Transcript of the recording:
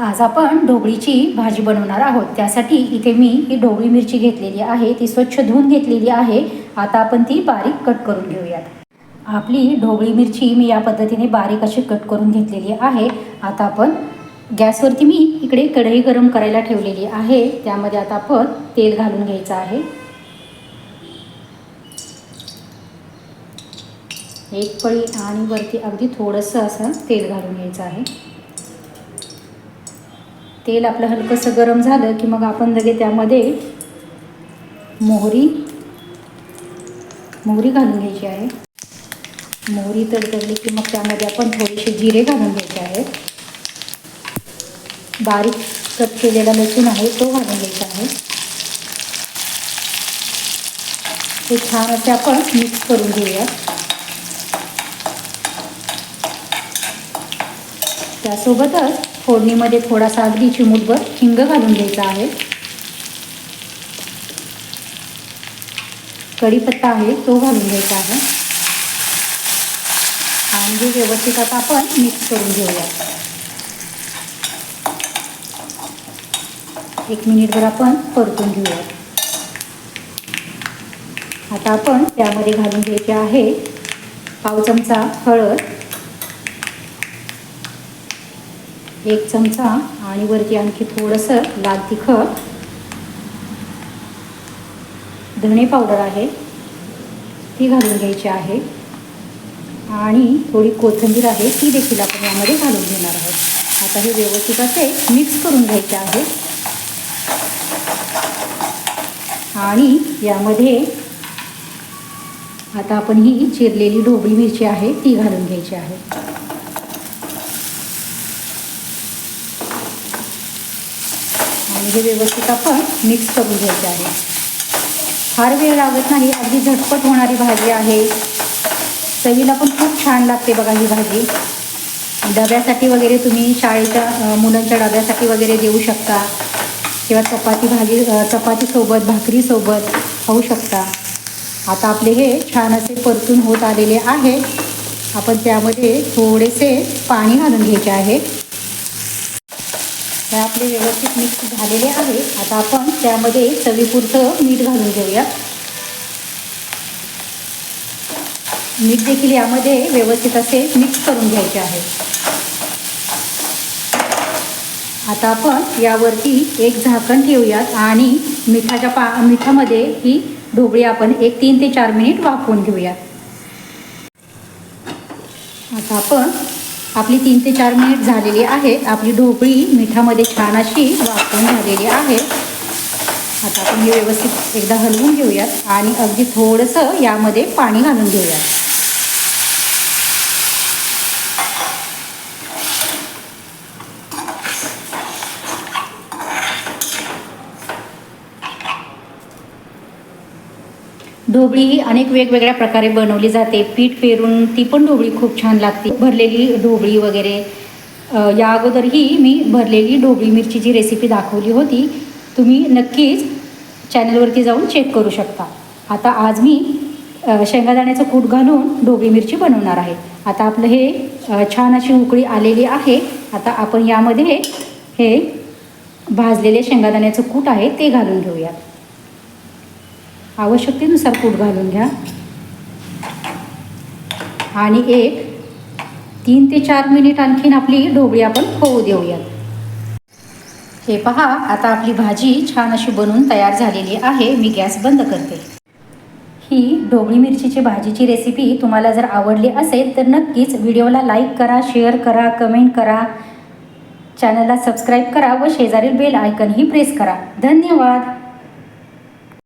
आज आपण ढोबळीची भाजी बनवणार आहोत. त्यासाठी इथे मी ही ढोबळी मिरची घेतलेली आहे ती स्वच्छ धुवून घेतलेली आहे. आता आपण ती बारीक कट करून घेऊयात. आपली ढोबळी मिरची मी या पद्धतीने बारीक अशी कट करून घेतलेली आहे. आता आपण गॅसवरती मी इकडे कढई गरम करायला ठेवलेली आहे. त्यामध्ये आता आपण तेल घालून घ्यायचं आहे. एक पळी आणि वरती अगदी थोडंसं असं तेल घालून घ्यायचं आहे. तेल आपलं हलकंसं गरम झालं की मग आपण लगे त्यामध्ये मोहरी मोहरी घालून घ्यायची आहे. मोहरी तडतडली की मग त्यामध्ये आपण थोडेसे जिरे घालून घ्यायचे आहेत. बारीक कट केलेला लसूण आहे तो घालून घ्यायचा आहे. ते छान असे आपण मिक्स करून घेऊया. त्यासोबतच फोडणीमध्ये थोडासा अगदी चिमूटभर हिंग घालून घ्यायचा आहे. कढीपत्ता आहे तो घालून घ्यायचा आहे. आणि व्यवस्थित आता आपण मिक्स करून घेऊया. एक मिनिटभर आपण परतून घेऊया. आता आपण त्यामध्ये घालून घ्यायचे आहे पाव चमचा हळद एक चमचा आणि वरती आणखी थोडंसं लाल तिखट. धणे पावडर आहे. ती घालून घ्यायची आहे. आणि थोडी कोथिंबीर आहे ती देखील आपण यामध्ये घालून घेणार आहोत. आता हे व्यवस्थित असे मिक्स करून घ्यायचे आहे. आणि यामध्ये आता आपण ही चिरलेली ढोबळी मिरची आहे ती घालून घ्यायची आहे. आणि हे व्यवस्थित आपण मिक्स करून घ्यायचे आहे. फार वेळ लागत नाही अगदी झटपट होणारी भाजी आहे. चवीला पण खूप छान लागते बघा ही भाजी. डब्यासाठी वगैरे तुम्ही शाळेच्या मुलांच्या डब्यासाठी वगैरे देऊ शकता. किंवा चपाती भाजी चपातीसोबत भाकरीसोबत खाऊ शकता. आता आपले हे छान असे परतून होत आलेले आहे आपण त्यामध्ये थोडेसे पाणी घालून घ्यायचे आहे. आपले व्यवस्थित मिक्स झालेले आहे. आता आपण त्यामध्ये चवीपुरतं मीठ घालून घेऊया. मीठ देखील यामध्ये व्यवस्थित असे मिक्स करून घ्यायचे आहे. आता आपण यावरती एक झाकण ठेवूयात आणि मिठाच्या पा मिठामध्ये ही ढोबळी आपण एक तीन ते चार मिनिट वाफवून घेऊयात. आता आपण आपली तीन ते चार मिनिट झालेली आहेत आपली ढोकळी मिठामध्ये छान अशी वाफवून झालेली आहे. आता आपण हे व्यवस्थित एकदा हलवून घेऊयात आणि अगदी थोडंसं यामध्ये पाणी घालून घेऊयात. ढोबळी ही अनेक वेगवेगळ्या प्रकारे बनवली जाते. पीठ पेरून ती पण ढोबळी खूप छान लागते. भरलेली ढोबळी वगैरे या अगोदरही मी भरलेली ढोबळी मिरचीची रेसिपी दाखवली होती. तुम्ही नक्कीच चॅनलवरती जाऊन चेक करू शकता. आता आज मी शेंगादाण्याचं कूट घालून ढोबळी मिरची बनवणार आहे. आता आपलं हे छान अशी उकळी आलेली आहे. आता आपण यामध्ये हे भाजलेले शेंगादाण्याचं कूट आहे ते घालून घेऊयात. आवश्यकतेनुसार कूट घालून घ्या. आणि एक तीन ते चार मिनिट आणखीन आपली ढोबळी आपण होऊ देऊयात. हे पहा आता आपली भाजी छान अशी बनवून तयार झालेली आहे. मी गॅस बंद करते. ही ढोबळी मिरचीची भाजीची रेसिपी तुम्हाला जर आवडली असेल तर नक्कीच व्हिडिओला लाईक करा शेअर करा कमेंट करा. चॅनलला सबस्क्राईब करा व शेजारील बेल आयकनही प्रेस करा. धन्यवाद!